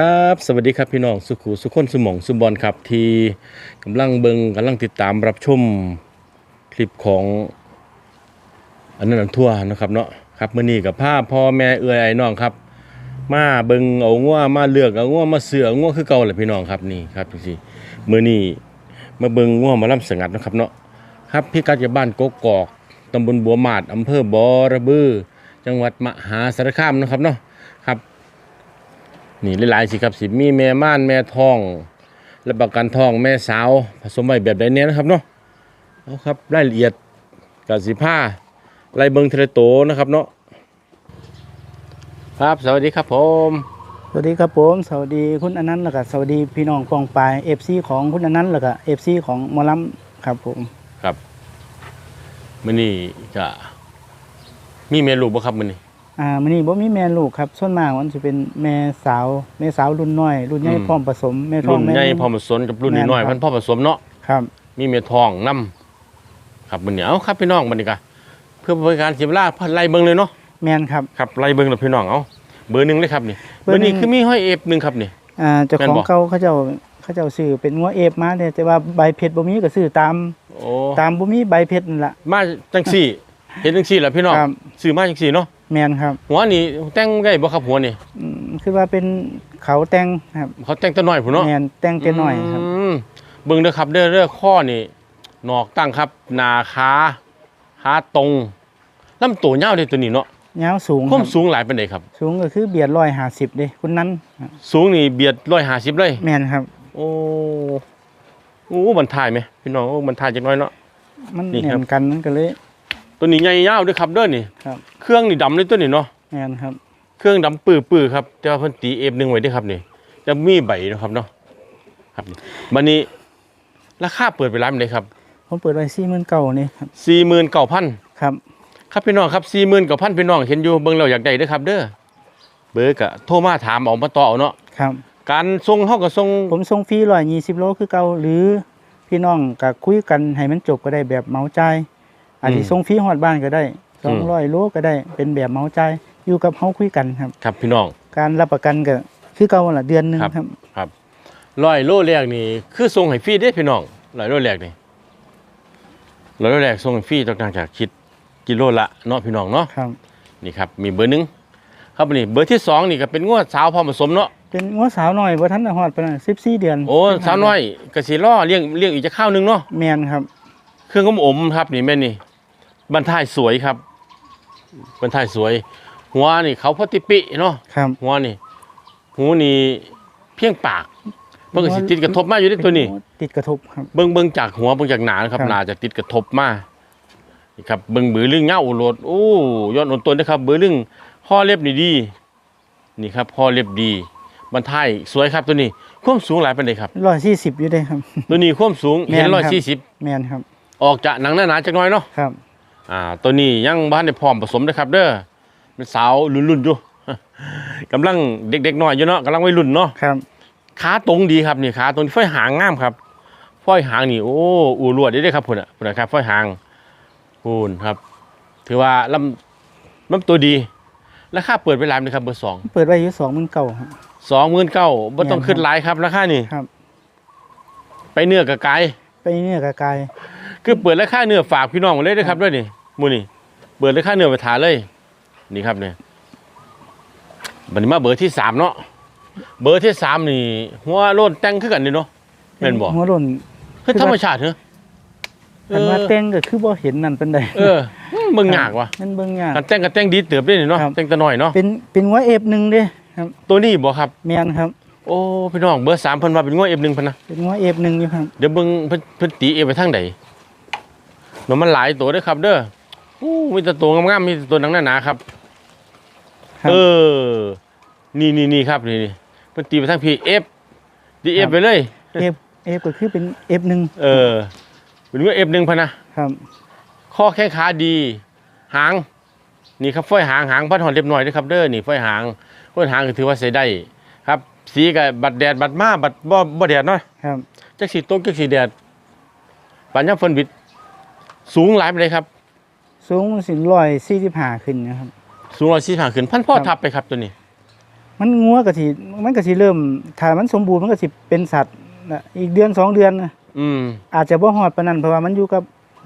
ครับสวัสดีครับพี่น้องสุขุสุขคนสมองสุบอลครับที่กำลังเบิงกำลังติดตามรับชมคลิปของอันนั้นทั่วนะครับเนาะครับเมื้อนี้กับผ้าพ่อแม่เอื้อยไอ้น้องครับ มาเบิงเอางัวมาเลือกเอางัวมาเสือเอางัวคือเก่าแหละพี่น้องครับนี่ครับจังซี่มื้อนี้มาเบิงงัวมาล่ำสงัดนะครับเนาะครับพี่กัดจากบ้านกกอกตำบลบัวหมาดอำเภอบ่อระบือ จังหวัดมหาสารคามนะครับเนาะ นี่หลายๆสิครับสิมีแม่ม่านแม่ทองและประกันทองแม่สาวผสมไว้แบบใดเนี้ยนะครับเนาะเอาครับรายละเอียดกับสิผ้าไล่เบิงเทเลโตนะครับเนาะครับสวัสดีครับผมสวัสดีครับผมสวัสดีคุณอนันต์แล้วก็สวัสดีพี่น้องกองปลายเอฟซีของคุณอนันต์แล้วก็เอฟซีของหมอลัมครับผมครับมื้อนี้จะมีเมลูกบ่ครับมื้อนี้ อ่ามื้อนี้บ่มีแม่ลูกครับส่วนมากมันสิเป็นแม่สาวแม่สาวรุ่นน้อย รุ่นใหญ่อืม พร้อมผสมแม่ท้อรุ่งนแม่ ใหญ่พอผสมกับรุ่นน้อยๆแม่นครับพันพ่อผสมเนาะ ครับ มีเมทองนํครับมื้อนี้เอาครับพี่น้องมื้อนี้ก็เพื่อเป็นการเสียเวลาไล่เบิ่งเลยเนาะแม่นครับ ครับไล่เบิ่งแล้วพี่น้องเอาเบอร์หนึ่งเลยครับนี่เบเบออร์ร์หนึ่นี้ง คือมีห้อยเอฟหนึ่งครับนี่ อ่าเจ้าแม่นของบ่เก่าเขาเจ้าเขาเจ้าซื้อเป็นงัวเอฟมาแต่แต่ว่าใบเพชรบ่มีก็ซื้อตาม โอ้ตามบ่มีใบเพชรนั่นล่ะมาจังสี่ เห็นจังสี่แหละพี่น้องครับ ซื้อมาจังสี่เนาะแม่นครับหัวนี่แต่งได้บ่ครับหัวนี่อืมคือว่าเป็นเขาแต่งครับเขาแต่งแตัวน้อยพุ่นเนาะแม่นแต่งแต่น้อยครับ มเบิ่งเด้อครับเด้อเด้อข้อนี่นอกตั้งครับหนาขาขาตรงลำตัวยาวเด้ตัวนี้เนาะยาวสูงความครับสูงหลายปานใดครับ สูงก็คือเบียด150เด้คุณนั้นครับสูงนี่เบียด150เลย แม่นครับ โอ้โอ้บรรทายไหมพี่น้องโอ้บรรทายจักหน้อยเนาะ มันนี่เหครับมือนกันมันก็เลย ตัวนี้ใหญ่ยาวเด้วยครับเด้อนี่ครับเครื่องนี่ดำเลยตัวนี้เนาะแม่นครับ เครื่องดำปื้อปื้อๆครับแต่ว่าเพิ่นตีเอฟหนึ่งไว้เด้วยครับนี่จะมีใบเนาะครับเนาะครับนี่บันนี้ราคาเปิดไปร้านไหนครับผมเปิดไว้สี่หมื่นเก้านี่ครับสี่หมื่นเก้าพันครับครับพี่น้องครับสี่หมื่นเก้าพันพี่น้องเห็นอยู่เบิ่งเราอยากได้เด้อครับ เด้อเบอร์กะโทรมาถามเออกมาต่อเอาเนาะครับ การส่งเฮาก็ส่งผมส่งฟรีร้อยยี่สิบโลคือเก่าหรือพี่น้องก็คุยกันให้มันจบก็ได้แบบเหมาจ่าย อาจจะส่งฟรีฮอดบ้านก็ได้สองร้อยโลก็ได้ เป็นแบบเหมาจ่ายอยู่กับเฮาคุยกันครับ ครับพี่น้องการรับประกันก็คือเก่าละเดือนหนึงครับครับครับร้อยโลแรกนี่คือส่งให้ฟรีเด้พี่น้องร้อยโลแรกนี่ร้อยโลแรกส่งให้ฟรีต้องจากคิดกิโลละเนาะพี่น้องเนาะครับนี่ครับมีเบอร์หนึ่งครับนี่เบอร์ที่สองนี่ก็เป็นงวดสาวพร้อมผสมเนาะเป็นงัวสาวน้อยบ่ทันได้ฮอดปานนั้น14เดือน โอ้สาวน้อยกสิล่อเลี้ยงเลี้ยงอีกจะข้าวหนึงเนาะแม่นครับ เครื่องกมอมครับนี่แม่นี่ บรรทายสวยครับบรรทายสวย หัวนี่เขาพอติปิเนาะครับ หัวนี่ หูนี่เพียงปากเบิ่งก็สิติดกระทบมาอยู่ที่ตัวนี้ ติดกระทบครับ เบิ่งเบิ่งจากหัวเบิ่งจากหนานะครับครับ หนาจะติดกระทบมานี่ครับเบิ่งบือลึงเงาโลดโอ้ยอดอนตนนะครับบือลึงข้อเล็บนี่ดี นี่ครับข้อเล็บดีบรรทายสวยครับตัวนี้ความสูงหลายปานใดครับ140อยู่เด้ครับ ตัวนี้ความสูงแม่เห็นนร้อยครับสี่สิบแม่นครับ ออกจากหนังหนาๆจักหน่อยเนาะ ครับ อ่าตัวนี้ยังบ้านในพร้อมผสมนะครับ เด้อเป็นสาวรุ่นๆอยู่กำลังเด็กๆน้อยอยู่เนาะกำลังวัยรุ่นเนาะครับขาตรงดีครับนี่ขาตรงฝ้อยหางงามครับฝ้อยหางนี่โอ้อูรวดได้เด้อครับพุ่นอะพุ่นนะครับฝ้อยหางพูนครับ ถือว่าลำลำตัวดีราคาเปิดไปรายนะครับเบอร์สองเปิดไว้อยู่29,000ครับสองหมื่นเก้าบ่ต้องแม่นครับขึ้นหลายครับราคานี่ครับ ไปเนื้อกับไก่ไปเนี่ยกะกาย คือเปิดราคาเนื้อฝากพี่น้องเลยเด้อครับด้วยนี่หมูนี่เปิดราคาเนื้อไปทานเลย นี่ครับเนี่ยบัดนี้มาเบอร์ที่สามเนาะเบอร์ที่สามนี่หัวโล้นแต่งคือกันนี่เนาะแม่นบ่หัวหล่นคือธรรมชาติเหรอเอคันอว่าแต่งก็คือบ่เห็นนั่นปานใดเอออืมเบิ่งยากว่ะมันเบิ่งยากการแต่งก็แต่งดีเติบได้นี่เนาะครับแต่งแตะน้อยเนาะเป็นเป็นหัวเอฟหนึ่งเด้ครับ ตัวนี้บ่ครับแม่นครับโอ้พี่น้องเบอร์สามเพิ่นว่าเป็นงวด F1 เพิ่นนะเป็นหัวเอฟหนึ่งอยู่ครับเดี๋ยวเบิ่งเพิ่นเพิ่นตีเอไปทางใดเนาะมันหลายตัวเด้อครับ เด้ออู้มีแต่ตัวงามๆมีแต่ตัวหนังหนาๆครับ ครับ เออ นี่นี่นี่ครับนี่นี่เพิ่นตีไปทางพี่ F ดี F ครับไปเลย เอฟเอฟก็คือเป็นเอฟหนึ่งเออเป็นว่า F1 พะนะ ครับ ข้อแข้งขาดี หาง นี่ครับฝ้อยหางหางพันหอนเรียบร้อยเด้อครับเด้อนี่ฝ้อยหางฝ้อยหางก็ถือว่าใช้ได้ ครับ สีกับบัดแดดบัดมาบัดบ่บ่แดดเนาะครับ จักสีตกจักสีแดดปัญญาฝนบิด สูงหลายไปเลยครับ สูงสิร้อยสี่สิบห้าขึ้นนะครับ สูงร้อยสี่สิบห้าขึ้น พันพ่อครับทับไปครับตัวนี้ มันงัวก็สิมันก็สิเริ่มถ้ามันสมบูรณ์มันก็สิเป็นสัตว์น่ะอีกเดือนสองเดือนน่ะอืม อาจจะบ่ฮอดปานนั้นเพราะว่ามันอยู่กับ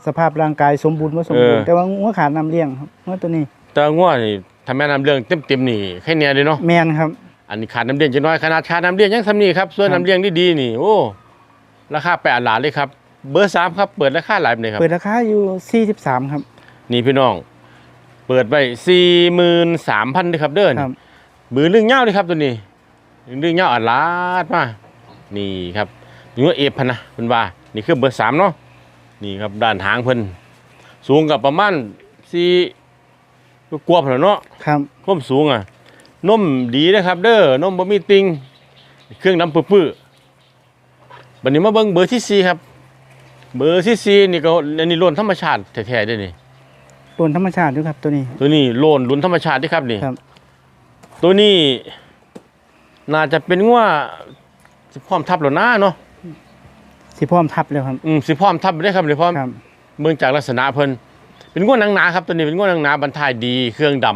สภาพร่างกายสมบูรณ์บ่สมบูรณ์เออแต่ว่างัวขาดน้ำเลี้ยงครับงัวตัวนี้แต่ง่วนี่ทำแม่น้ำเรื่องเต็มๆนี่แค่เนี้ยเลยเนาะ แม่นครับ อันนี้ขาดน้ำเลี้ยงจะน้อยขนาดขาดน้ำเลี้ยงยังทำนี่ครับส่วนครับ น้ำเลี้ยงดีๆนี่ โอ้ ราคาแปดหลานเลยครับ เบอร์สามครับ เปิดราคาหลายปานใดครับ เปิดราคาอยู่ 43 ครับ นี่พี่น้อง เปิดไปสี่หมื่นสามพันเลยครับเด้อคนี่รับบือเรื่องเงาเลยครับตัวนี้เรื่องเงาอัดลาดมา นี่ครับนี่ว่าเอฟพันนะเพิ่นว่า นี่คือเบอร์สามเนาะ นี่ครับด้านหางเพิ่นสูงกับประมาณสี่กว่าๆพนละเนาะ ครับความสูงอะนมดีนะครับ เด้อนมบ่มีติง เครื่องดำปื้อๆบัดนี้มาเบิ่งเบอร์ที่สี่ครับ เบอร์ที่สี่นี่ก็อันนี้ล้นธรรมชาติแท้ๆเด้อนี่ ปนธรรมชาติอยู่ครับตัวนี้ ตัวนี้โลนลุ้นธรรมชาติเด้อครับนี่ครับ ตัวนี้ น่าจะเป็นงัวสิพร้อมทับแล้วนะเนาะสิพร้อมทับแล้วครับอืมสิพร้อมทับได้อครับเดี๋ยวพร้อม ครับเมืองจากลักษณะเพิ่นเป็นงัวหนังหนาครับตัวนี้เป็นงัวหนังหนาบรรทายดีเครื่องด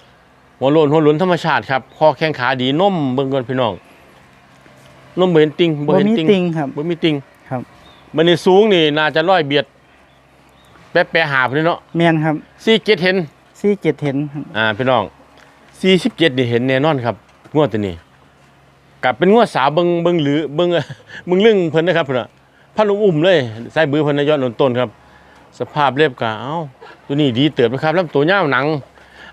ำหัวโลนหัวหลุนธรรมชาติครับคอแข้งขาดีนมเบิ่งก่อนพี่น้องนมบ่เห็นติงบ่บ่เห็นมีติงติงครับบ่มีติงครับ มันนี่สูงนี่น่าจะร้อยเบียด แป๊ะๆหาพุ่นเนาะแม่นครับซี่เกตเห็น47เห็นครับอ่าพี่น้อง47นี่เห็นแน่นอนครับ งวดตัวนี้กลับเป็นงวดสาวเบิงเบิงหรือเบิงเอ่อเบิงเรื่องเพิ่นนะครับเพิ่นน่ะพันอุ้มๆเลยใส่บือเพิ่นนะยอดหนุนต้นครับ สภาพเรียบกะเอ้าตัวนี้ดีเติบนะครับลำตัวยาวหนัง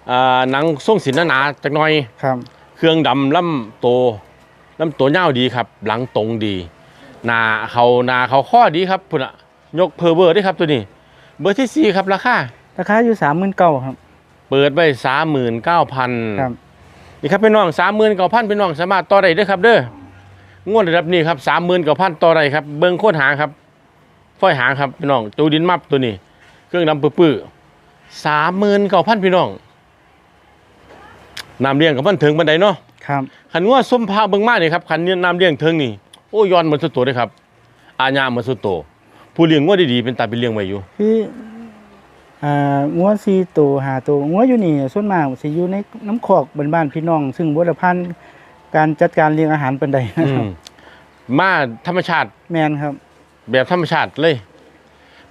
อ่าหนังทรงสินหนาๆจักหน่อย ครับ เครื่องดำลำโตลำตัวยาวดีครับ หลังตรงดีห นาเขาหนาเขาข้อดีครับพุ่นอะยกเพอร์เวอร์ด้วยครับตัวนี้ เบอร์ที่สี่ครับราคาราคาอยู่39,000ครับ เปิดไปสามหมื่นเก้าพันครับนี่ครับพี่น้องสามหมื่นเก้าพันพี่น้องสามารถต่อได้เด้วยครับ เด้องวดระดับนี้ครับสามหมื่นเก้าพันต่อได้ครับ เบิ้งโคตรหางครับฝ้อยหางครับพี่น้องตูดินมับตัวนี้ เครื่องดำปื้อๆสามหมื่นเก้าพันพี่น้องน้ำเลี้ยงกับมันถึงบันไดเนาะครับขันว่าส้มพาเบิ่งมากนี่ครับขันเนี่ยน้ำเลี้ยงเทิงนี่ โอ้ย้อนเหมือนสุดโตเลยครับ อาญาเหมือนสุดโตผู้เลี้ยงว่าดีๆเป็นตาเป็นเลี้ยงไว้อยู่ คืออ่างัว4ตัว5ตัวงัวอยู่นี่ส่วนมากสิอยู่ในน้ำคอกบ้านๆพี่น้อง ซึ่งบ่ได้ผ่านการจัดการเลี้ยงอาหารปานใดนะอืครับมมาธรรมชาติแม่นครับ แบบธรรมชาติเลย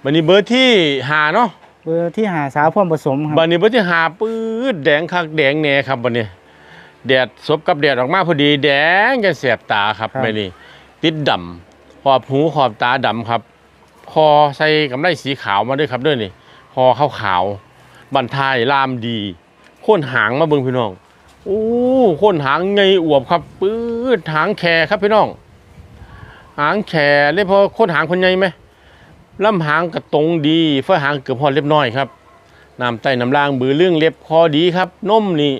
บันนี้เบอร์ที่หาเนาะเบอร์ที่หาสาวพร้อมผสมครับบันนี้เบอร์ที่หาปื๊ดแดงคักแดงแหน่ครับบันนี้แดดสบกับแดดออกมาพอดีแดงจนแสบตาครับไม่นี่ ติดดำขอบหูขอบตาดำครับ คอใส่กำไรสีขาวมาด้วยครับด้วยนี่คอขาวขาวบันทายลามดีโค่นหางมาเบิ่งพี่น้องโอ้โค่นหางไงอวบครับปื๊ดหางแคครับพี่น้อง หางแคเลยพอโค่นหางคนใหญ่ไหมลำหางกระตรงดีเฟ้อหางเกือบพอเรียบน้อยครับน้ำใต้น้ำล่างบือเรื่องเล็บคอดีครับนมนี่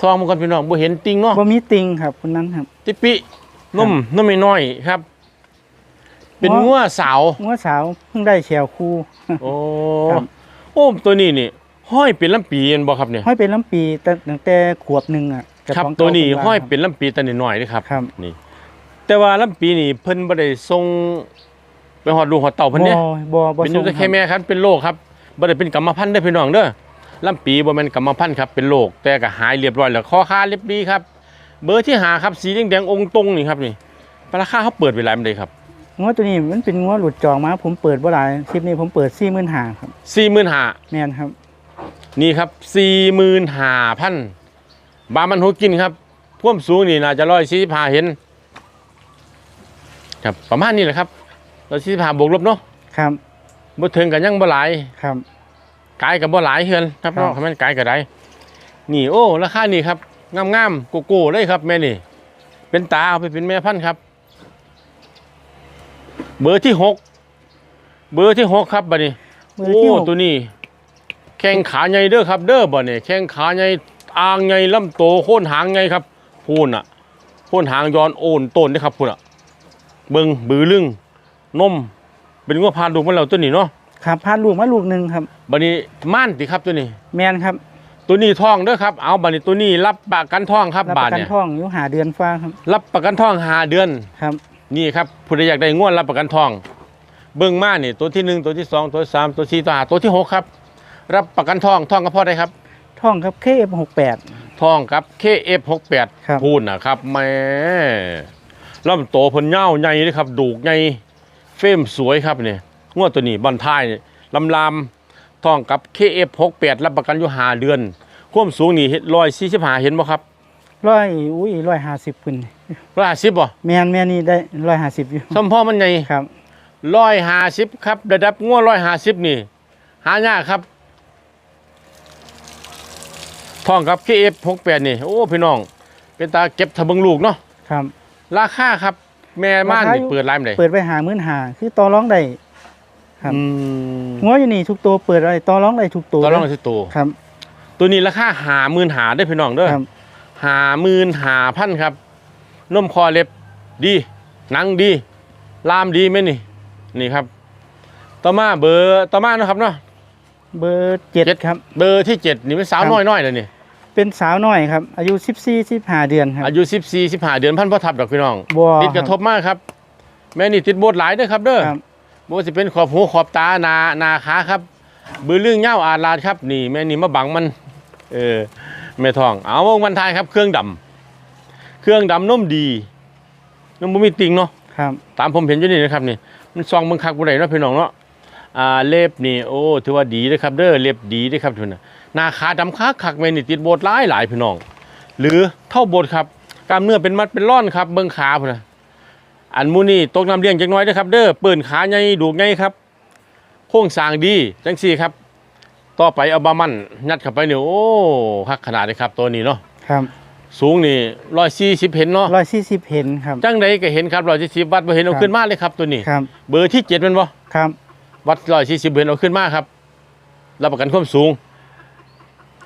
ซองมันก่อนพี่น้องบ่เห็นติงเนาะบ่มีติงครับคนนั้นครับ ติปินมนมไม่น้อยครับ เป็นอ๋องัวสาวงัวสาวเพิ่งได้แชวคู่โอ้ครับโอ้ตัวนี้นี่ห้อยเป็นลำปีเห็นบ่ครับเนี่ยห้อยเป็นลำปีแต่ตั้งแต่ขวบหนึ่งอะเจ้าครับของตัวนี้ก่าห้อยพิ่เป็นลำปีแต่น้อยๆเด้อครับครับนี่ แต่ว่าลำปีนี่เพิ่นบ่ได้ส่งไปฮอดลูกฮอดเต่าเพิ่นเนี่ยบ่บ่บ่เป็นอยู่แต่ส่งแค่แม่ครับเป็นโรคครับบ่ได้เป็นกรรมพันธุ์เด้อพี่น้องเด้อ ลำปีบ่แม่นกรรมพันธุ์ครับเป็นโรคแต่ก็หายเรียบร้อยแล้วคอคาเรียบดีครับ เบอร์ที่หาครับสีแดงๆองค์ตรงนี่ครับนี่ราคาเขาเปิดไว้หลายมันได้ครับงัวตัวนี้มันเป็นงัวหลุดจองมา ผมเปิดบ่หลายคลิปนี้ผมเปิด45,000ครับ45,000แม่นครับ นี่ครับ45,000บามันหูกินครับความสูงนี่น่าจะ145เห็น ครับประมาณนี้แหละครับ145บวกลบเนาะครับบ่ถึงกันยังบ่หลายครับ กายกับบ่หลายเฮือนครับครับเนาะคันแม่นกายก็ได้นี่โอ้ราคานี่ครับงามๆโกๆเลยครับแม่นี่ เป็นตาเอาไปเป็นแม่พันธุ์ครับ เบอร์ที่หกเบอร์ที่หกครับบัดนี้มือที่โอ้หกตัวนี้ แข้งขาใหญ่เด้อครับ เด้อบ่เนี่ยแข้งขาใหญ่อ่างใหญ่ลำโตโค่นหางใหญ่ครับพูนอะโค่นหางย้อนโอนต้นเด้อครับพูนอะเบิ่งบือลึงนมเป็นงัวพาลูกมาแล้วตัวนี้เนาะ ครับพาลูกมาลูกหนึงครับ บัดนี้ม่านติครับตัวนี้ แม่นครับ ตัวนี้ท้องเด้อครับ เอาบัดนี้ตัวนี้รับประกันท้องครับรับปบาทระกันเนี่ยท้องอยู่หาเดือนฟ้าครับรับประกันท้องหาเดือน ครับ นี่ครับผู้ใดอยากได้งวดรับประกันทอง เบิ้งมานี่ตัวที่หนึ่งตัวที่สองตัวที่สามตัวที่สี่ตัวห้าตัวที่หกครับ รับประกันทองทองก็พอได้ครับท้องครับ KF68 ทองกับ KF68 ครับ พูดนะครับแหม่ลำโตวเพิ่นยาวใหญ่เลยครับ ดูกใหญ่เฟรมสวยครับนี่ งวดตัวนี้บันท้ายนี่ลำลำทองกับ KF68 รับประกันอยู่ห้าเดือนความสูงนี่ร้อยสี่สิบห้าเห็นบ่ครับร้อยอุ้ยร้อยห้าสิบขึ้นร้อยห้าสิบบ่แมนแม่นี่ได้ร้อยห้าสิบอยู่สัมพ่อมันใหญ่ครับร้อยห้าสิบครับระดับงัวร้อยห้าสิบนี่ หายากครับทองกับ KF68 นี่ โอ้พี่น้อง เป็นตาเก็บทะเบิงลูกเนาะครับ ราคาครับ แม่ม่านราคานี่อยู่เปิดร้านเลยเปิดไปหามื่นหาคือต่อร้องได้ ครับอืมงัวอยู่นี่ทุกตัวเปิดอะไรต่อร้องได้ทุกตัวตอนลองที่ตัวครับ ตัวนี้ราคาหาหมื่นหาได้อพี่น้องเด้อครับหาหมื่นหาพันครับนมคอเล็บดีหนังดีลามดีไหมนี่ นี่ครับ ต่อมาเบอร์ต่อมานะครับเนาะเบอร์เจ็ดเจ็ดครับ เบอร์ที่เจ็ดนี่เป็นสาวครับน้อยน้อยๆเลยนี่เป็นสาวน้อยครับ อายุสิบสี่สิบห้าเดือนครับอายุสิบสี่สิบห้าเดือนพันพ่อทับดอกพี่น้องบัวติดกระทบมากครับ แม่นี่ติดโบดหลายเด้อครับเด้อครั บบ่ว่าสิเป็นขอบหูขอบตาหนาหนาขาครับ บือเรื่องเง่าอาลาดครับ นี่แม่นี่มาบังมัน เออแม่ทอง เอาวงวันทายครับ เครื่องดำเครื่องดำนุ่มดีนุ่มบ่มีติงเนาะ ครับ ตามผมเห็นอยู่นี่นะครับนี่มันซองเบิ่งคักบ่ได้เนาะพี่น้องเนาะอ่าเล็บนี่โอ้ถือว่าดีเด้อครับ เด้อเล็บดีเด้อครับทุนน่ะหน้าขาดำคักคักแม่นี่ติดโบดหลายหลายพี่น้อง หรือเท่าโบดครับกล้ามเนื้อเป็นมัดเป็นร่อนครับ เบิ่งขาพุ่นน่ะ อันหมูนี่ตกน้ำเลี้ยงจักหน้อยเด้อครับ เด้อเปิ้นขาใหญ่ดูกใหญ่ครับ โครงสร้างดีจังซี่ครับ ต่อไปเอาบามันยัดเข้าไปนี่โอ้คักขนาดเลยครับ ตัวนี้เนาะครับสูงนี่140เห็นเนาะร้อยสี่สิบเห็นครับจังใดก็เห็นครับ140วัดบ่เห็นเอาครับขึ้นมาเลยครับตัวนี้ครับเบอร์ที่เจ็ดแมันบ่ครับวัดร้อยสี่สิบเห็นเอาขึ้นมาครับรับประกันความสูง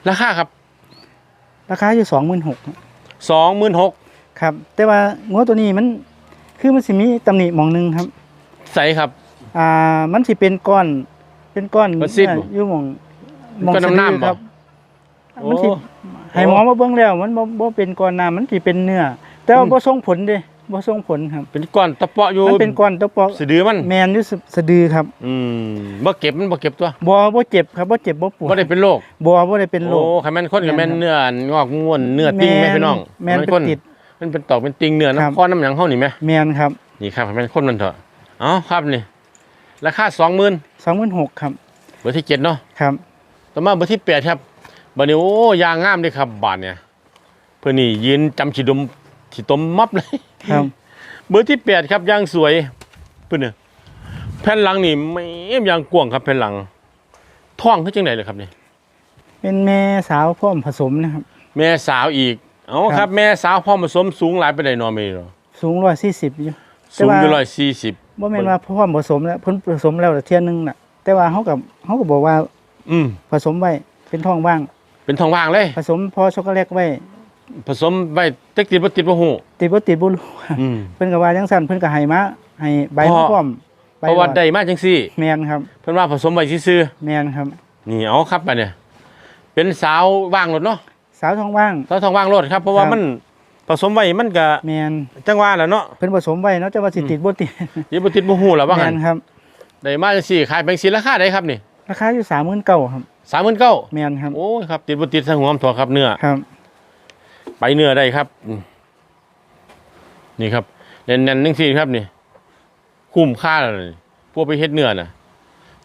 ราคาครับ ราคาอยู่สองหมื่นหกสองหมื่นหกครับ แต่ว่างัวตัวนี้มัน คือมันสิมีตำหนิหมองหนึงครับ ใสครับ อ่า มันสิเป็นก้อน เป็นก้อนมันซิดบ่เยอยู่หมองหมองก้อนน้ำน้ำบ่สะดือครับโอ้ มันสิให้หมอมาเบิ่งแล้ว มันบ่บ่เป็นก้อนน้ำมันสิเป็นเนื้อ แต่ว่าอืม บ่ส่งผลเด้บ่ส่งผลครับ เป็นก้อนตะเปาะอยู่มันเป็นก้อนตะปอกสะดือมัน แมนอยู่สสะดือครับอืมบ่เก็บมันบ่เก็บตัวบ่บ่เจ็บครับบ่เจ็บบ่ปวดบ่ได้เป็นโรคบ่บ่ได้เป็นโรโอ้ค คันแม่นคนกับแม่นแม่นครับเนื้องอกง่วนเนื้อติ่งแม่พี่น้องแม่นคัเป็นคนติด มันเป็นตอกเป็นติ่งเนื้อครับน้ำข้อน้ำหยังเฮานี่แม่แมนครับนี่ครับคันแม่นคนมันเถอะเอ้าครับนี่ราคา20,000 26,000ครับเบอร์ที่เจ็ดเนาะครับต่อมาเบอร์ที่แปดครับบัดนี้โอ้ยางงามเลยครับ บาดเนี่ยเพื่อนนี่ยืนจำฉีดมฉีดตมมับเลยครับเบอร์ที่แปดครับยางสวยเพื่อนเนี่ยแผ่นหลังนี่ไม่ยางกว้างครับแผ่นหลังท่องขึ้นจังไหนเลยครับนี่เป็นแม่สาวพร้อมผสมนะครับ แม่สาวอีก เอาครับครับแม่สาวพ่อผสมสูงหลายไปไหนใดเนอไม่หรอสูง140อยู่ แต่สูงว่า อยู่ร้อยสี่สิบบ่แม่นว่าพร้อมผสมแล้วเพิ่นผสมแล้วเที่ยนึงน่ะ แต่ว่าเฮากับเฮาก็บอกว่าอืมผสมไว้เป็นท้องว่าง เป็นทองว่างเลย ผสมพอช็อกโกแลตไว้ผสมไว้เต็กติดบ่ติดบ่หูติดบ่ติดบ่รู้อืม เพิ่นก็ว่าจังซั่นเพิ่นก็ให้มาให้ใบเพมาราะพร้อมใบเพราะว่าหลอได้มาจังซี่ แม่นครับเพิ่นว่าผสมไว้ซื่อแม่นครับ ๆนี่เอาครับไปเนี่ยเป็นสาวว่างรถเนาะสาวท้องว่างสาวทองว่างรถครับเพราะว่าครับมันผสมไว้มันก็แม่นจังว่าแหล้วเนาะเพิ่นผสมไว้เนาะแต่ว่าสิติดบ่ติดยี่บ่ติดบ่ฮู้แล้วว่าแม่งั้นนครับได้มาจังซี่ขายแบงค์สีราคาได้ครับนี่ราคาอยู่39,000ครับ39,000แม่นครับโอ้ยครับติดบ่ติดทางหัวมถั่วครับเนื้อครับ ไปเนื้อได้ครับอืมนี่ครับแน่นๆจังซี่ครับนี่คุ้มค่าแล้วนี่พวกไปเฮ็ดเนื้อน่ะ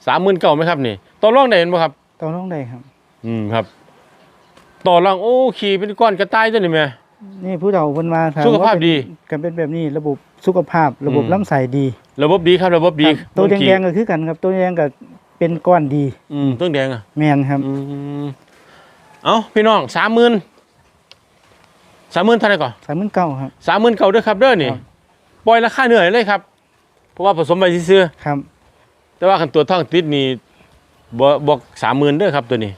39,000ไหมครับนี่ต่อรองได้เห็นบ่ครับต่อรองได้ครับ อืมครับ ต่อรองโอ้ขี่เป็นก้อนกระต่ายตัวนี่แม่ นี่ผู้เฒ่าเพิ่นว่าถ้สุขภาพดีก็เป็นแบบนี้ระบบสุขภาพระบบอืมลำไส้ดี ระบบดีครับระบบดีครับตัวแดงๆก็คือกันครับ ตัวแดงก็เป็นก้อนดีอืมตัวแดงอะแม่นครับอืมเอาพี่น้องสามหมื่นสามหมื่นเท่าไหร่ก่อน39,000ครับสามหมื่นเก่าเด้อครับเด้อนี่ครับปล่อยราคาเหนื่อยเลยครับ เพราะว่าผสมไปซื้อครับๆแต่ว่าคันตัวท่องติดนี่บบอกสามหมื่นเด้อครับตัวนี้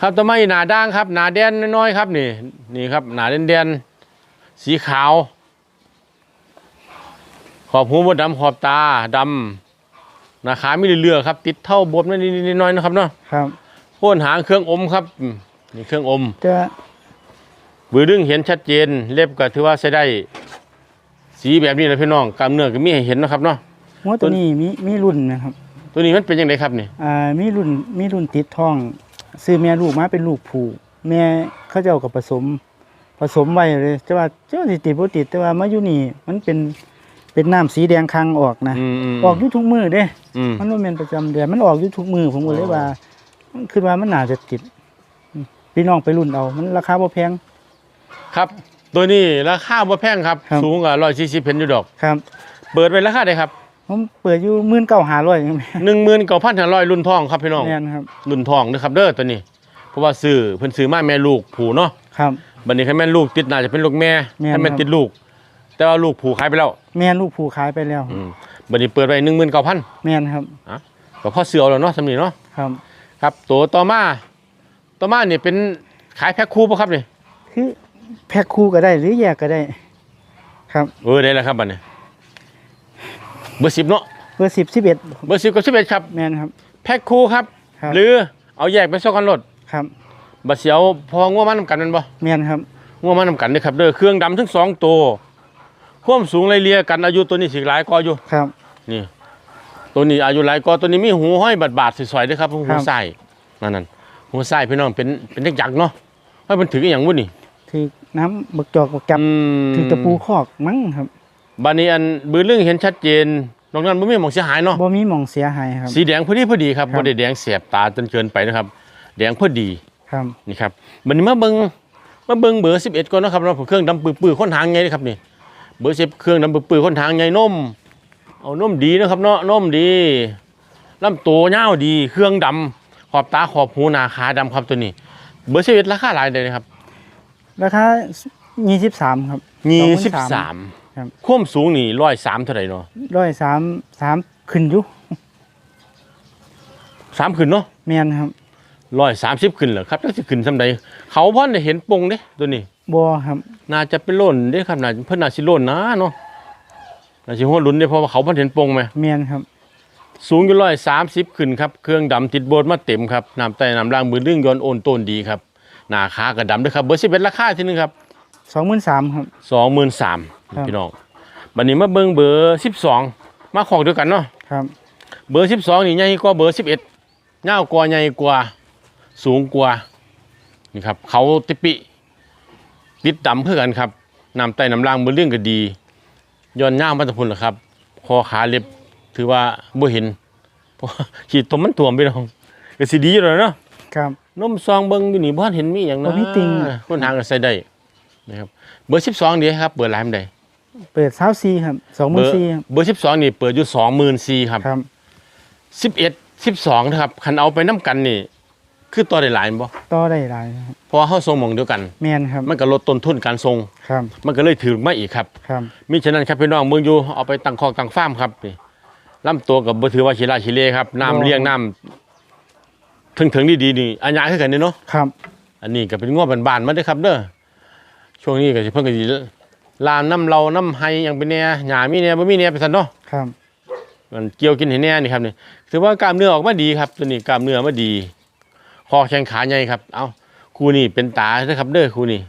ครับต่อมาอีหนาด่างครับ หนาแดนน้อยๆครับนี่นี่ครับหนาแดนแดนๆสีขาว ขอบหูบดดำขอบตาดำหนาขามีเรือๆครับ ติดเท่าบดนิดๆน้อยๆนะครับเนาะครับโค่นหางเครื่องอมครับอืมนี่เครื่องอมจะบือดึงเห็นชัดเจน เล็บก็ถือว่าใช้ได้ สีแบบนี้นะพี่น้องกล้ามเนื้อก็มีให้เห็นนะครับเนาะหัวตัวนี้มีมีรุ่นนะครับ ตัวนี้มันเป็นยังไงครับนี่อ่ามีรุ่นมีรุ่นติดท้อง ซื้อแม่ลูกมาเป็นลูกผูแม่เขาเจ้ากับผสม ผสมไว้เลยแต่ว่าเจ้าสิติดบ่ติดแต่ว่ามาอยู่นี่มันเป็นเป็นน้ำสีแดงคังออกนะอืมอืมออกอยู่ทุกมือเด้ อืม มันบ่แม่นประจำเดือนมันออกอยู่ทุกมือผมก็เลยอ๋อว่ามันคิดว่ามันน่าจะติดอืมพี่น้องไปรุ่นเอา มันราคาบ่แพง ครับ ตัวนี้ราคาบ่แพงครับ ครับ สูงกว่า140เห็นอยู่ดอก ครับ เปิดไว้ราคาได้ครับ ผมเปิดอยู่19,500จังแม่19,500รุ่นทองครับพี่น้องแม่นครับรุ่นทองนะครับเด้อตัวนี้ เพราะว่าซื้อเพิ่นซื้อมาแม่ลูกผูเนาะครับบัดนี้คันแม่นลูกติดน่าจะเป็นลูกแม่แม่นถ้าแม่นครับติดลูก แต่ว่าลูกผูขายไปแล้วแม่นลูกผู้ขายไปแล้วอืมบัดนี้เปิดไว้19,000แม่นครับอะก็พอซื้อเอาแล้วเนาะสำนี้เนาะครับ ครับตัวต่อมาต่อมานี่เป็นขายแพ็คคู่ป่ะครับนี่คือแพ็คคู่ก็ได้หรือแยกก็ได้ ครับเออได้แล้วครับบัดนี้ เบอร์สิบเนาะเบอร์10 11เบอร์สิบกับสิบเอ็ดครับ แม่นครับ แพ็คคู่ครับ ครับ หรือเอาแยกไปซอกกันรถครับ บัดเสียวพอง่วงมันนำกันแมันบ่แม่นครับง่วงมันนำกันเด้อครับเด้อเครื่องดำทั้งสองตัวความสูงไล่เลี่ยกันอายุตัวนี้สิหลายกว่าอยู่ ครับ นี่ ตัวนี้อายุหลายกว่าตัวนี้มีหูห้อยบาดบาดๆสวยๆเด้วยครับหูครับ ไส้นั่นนั่นหูไส้พี่น้องเป็นเป็นยักษ์ๆเนาะให้มันถืออหย่างวุ้นนี่ถือน้ำบักจอกบักจับอืมถือตะปูคอกมั้งครับ บานนี้อันบือเรื่องเห็นชัดเจนนอกนั้นบ่มีหมองเสียหายเนาะบ่มีหม่องเสียหายครับ สีแดงพอดีพอดีครับครับ บ่ได้แดงเสียบตาจนเกินไปนะครับ แดงพอดีครับนี่ครับบัดนี้มาเบิ่งมาเบิ่งเบอร์11ก่อนเนาะครับเนาะเครื่องดำปื้อๆค้นหางไงครับนี่เบอร์10เครื่องดำปื้อๆค้นหางไงนมเอานมดีนะครับเนาะนมดีลำตัวยาวดี เครื่องดำขอบตาขอบหูหน้าขาดำครับตัวนี้ เบอร์11ราคาหลายเลยนะครับ ราคา23ครับ23 ครับ ความสูงนี่103เท่าไหร่เนาะร้อยสามสามขึ้นอยู่3ขึ้นเนาะแม่นครับ130ขึ้นเหรอครับจักสิขึ้นซำใดเขาพ่อนได้เห็นปงเด้ตัวนี้บ่ครับ น่าจะเป็นโล่นเด้ครับน่าเพิ่นน่าสิโล่นนะเนาะน่าสิหัวหลุนเด้เพราะว่าเขาเพิ่นเห็นปงไหมแม่นครับ สูงอยู่ร้อยสามสิบขึ้นครับเครื่องดำติดโบสถ์มาเต็มครับน้ำใต้น้ำล่างมือดึงยนต์โอนต้นดีครับหน้าขากระดำด้วยครับเบอร์สิบเอ็ดราคาที่หนึงครับ23,000ครับสองหมื่นสาม ครับ พี่น้องบัดนี้มาเบิ่งเบอร์สิบสองมาของเดียวกันเนาะครับ เบอร์สิบสองนี่ใหญ่กว่าเบอร์สิบเอ็ดยาวกว่าใหญ่กว่าสูงกว่านี่ครับเขาติปิติดดำเพื่อกันครับน้ำใต้น้ำล่างมือเรื่องก็ดีย้อนย่างมาตะพุนเหรอครับคอขาเล็บถือว่าบ่เห็นเพราะว่าขีดตมมันถ่วมไปน้องก็สิดีอยู่แล้วเนาะ ครับ นมซองเบิ่งอยู่นี่บ่ทันเห็นมีหยังบ่นะมีติ่ง คนทางก็ใส่ได้นะครับเบอร์12เดียวครับเบอร์หลายมั นได้เปิด24ครับเบอร์24ครับเบอร์12นี่เปิดอยู่24,000ครับครับ11 12นะครับคันเอาไปนํกันนี่ คือต่อได้หลายบ่ต่อได้หลายครับเพราะว่าเฮาส่งหม่องเดียวกันแม่นครับ มันก็ลดต้นทุนการส่งครับ มันก็เลยถือมาอีกครับครับมิฉะนั้นครับพี่น้องเมืองอยู่เอาไปตั้งคอกตั้งฟาร์มครับนี่ลำตัวกับบ่ถือว่าชิลาชิเลครับน้ำเลี้ยงน้ำถึงถึงดีๆนี่อันยาคือกันนี่เนาะครับ อันนี้ก็เป็นง้อบานๆมาเด้อครับเด้อช่วงนี้ก็สิเพิ่นก็สิ ลามน้ำเราน้ำไห้หยังเป็นแหน่หญ้ามีแหน่บ่มีแหน่ไปซั่นเนาะครับมันเกี่ยวกินให้แหน่นี่ครับนี่ถือว่ากล้ามเนื้อออกมาดีครับตัวนี้กล้ามเนื้อมาดีคอแข้งขาใหญ่ครับ เอ้าครูนี่เป็นตาเด้อครับเด้อครูนี่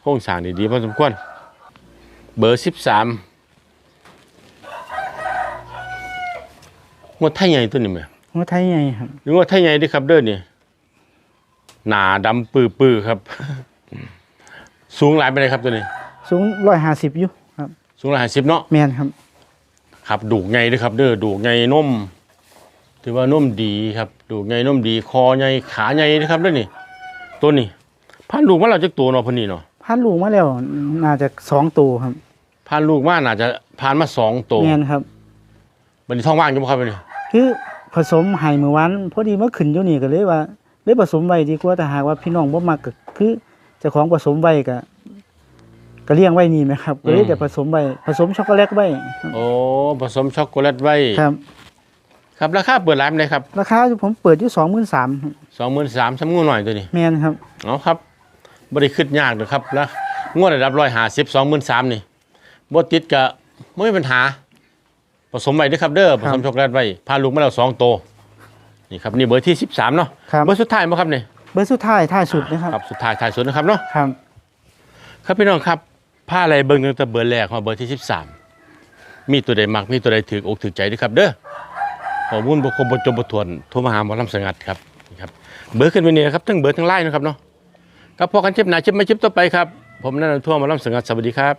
โครงสร้างนี่ดีพอสมควร เบอร์13งวดไทยใหญ่ตัวนี้แม่หัวไทยใหญ่ครับหรือว่าไทยใหญ่เด้อครับเด้อนี่หนาดำปื้อๆครับ สูงหลายไปเลยครับตัวนี้ สูง150อยู่ครับสูงหลายสิบเนาะแม่นครับครับดูกไงด้วยครับ เด้อดูกไงนมถือว่านมดีครับ ดูกไงนมดี คอไงขาไงนะครับเด้อนี่ตัวนี้พันลูกมาเราจากตัวเนาะพนนี้เนาะพันลูกมาแล้วน่าจะ2ตัวครับพันลูกมาน่าจะผ่านมาสองตัวแม่นครับบันนี้ท้องว่างอยู่บ่ครับบัดนี้คือผสมไห้เมื่อวานพอดีเมื่อขึ้นอยู่นี่ก็เลยว่าเลยผสมไว้ดีกว่าแต่หากว่าพี่น้องบ่มักก็คือเจ้าของผสมไว้ก็ ก็เลี้ยงไว้นี่ไหมครับก็เลยจะผสมไว้ผสมช็อกโกแลตไว้โอ้ผสมช็อกโกแลตไว้ครับ ครับราคาเปิดร้านเลยครับราคาผมเปิดอยู่23,000สองหมื่นสามชั้นงูหน่อยตัวนี้แม่นครับเอาครับบริขึ้นยากเลยครับแล้วงวดระดับร้อยหาสิบสองหมื่นสามนี่บ่ติดกะไม่มีปัญหา ผสมไว้เด้วยครับเด้อผสมช็อกโกแลตไว้พาลูกมาแล้วสองโตวนี่ครับนี่เบอร์ที่สิบสามเนาะครับเบอร์สุดท้ายมั้งครับเนี่ยเบอร์สุดท้ายท้ายสุดนะครับครับสุดท้ายท้ายสุดนะครับเนาะครับ ครับพี่น้องครับ ผ้าอะไรเบิ่งตั้งแต่เบอร์แรกของเบอร์ที่สิบสามมีตัวใดมักมีตัวใดถืออกถือใจด้วยครับ เด้อขอบุญบุคคลบจมบทวนโทรมาหาหมอลำสงัดครับนี่ครับ เบอร์ขึ้นไปนี่นะครับทั้งเบอร์ทั้งไลน์นะครับเนาะครับพอกันชิปหนาชิปไม่ชิปต่อไปครับ ผมนันททั่วหมอลำสังัดสวัสดีครับ